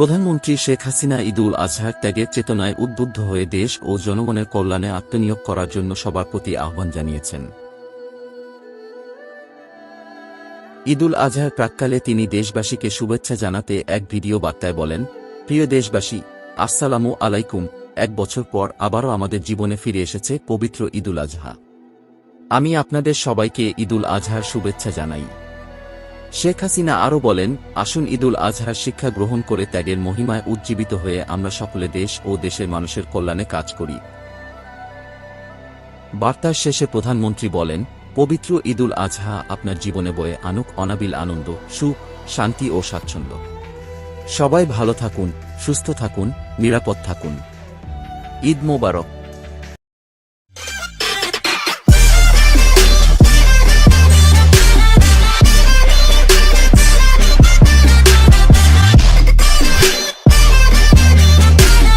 প্রধানমন্ত্রী শেখ হাসিনা ঈদুল আজহার ত্যাগের চেতনায় উদ্বুদ্ধ হয়ে দেশ ও জনগণের কল্যাণে আত্মনিয়োগ করার জন্য সবার প্রতি আহ্বান জানিয়েছেন। ঈদুল আজহার প্রাককালে তিনি দেশবাসীকে শুভেচ্ছা জানাতে এক ভিডিও বার্তায় বলেন, প্রিয় দেশবাসী, আসসালামু আলাইকুম। এক বছর পর আবারও আমাদের জীবনে ফিরে এসেছে পবিত্র ঈদুল আজহা। আমি আপনাদের সবাইকে ঈদুল আজহার শুভেচ্ছা জানাই। শেখ হাসিনা আরও বলেন, আসুন ঈদুল আজহার শিক্ষা গ্রহণ করে ত্যাগের মহিমায় উজ্জীবিত হয়ে আমরা সকলে দেশ ও দেশের মানুষের কল্যাণে কাজ করি। বার্তার শেষে প্রধানমন্ত্রী বলেন, পবিত্র ঈদুল আজহা আপনার জীবনে বয়ে আনুক অনাবিল আনন্দ, সুখ, শান্তি ও স্বাচ্ছন্দ্য। সবাই ভালো থাকুন, সুস্থ থাকুন, নিরাপদ থাকুন। ঈদ মোবারক।